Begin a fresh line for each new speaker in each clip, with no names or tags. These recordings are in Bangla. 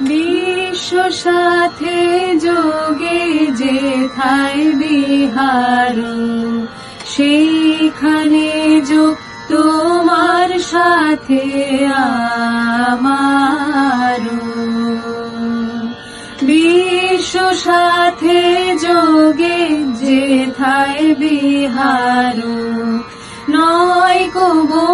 বিশ্ব সাথে যোগে যে থাই বিহার, সেইখানে যোগ তোমার সাথে আমার। বিশ্ব সাথে যোগে যে থাই বিহার, নয় কো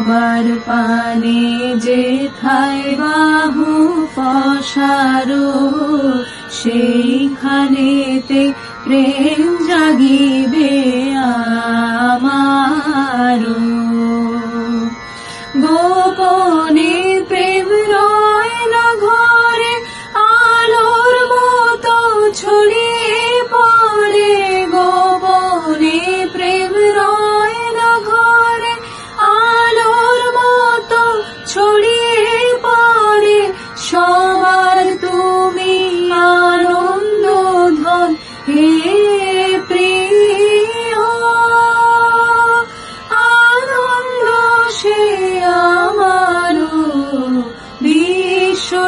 সবার পানে খাই বাহু পশারো সেইখানেতে প্রেম জাগিবে আমারও।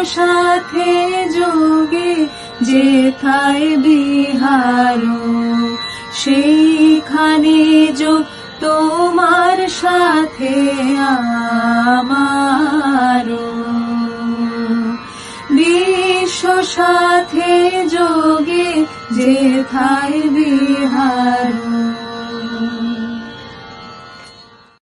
সাথে যোগে যেথায় বিহার সেইখানে যোগ তোমার সাথে আমারও বিশ্ব সাথে যোগে যেথায় বিহার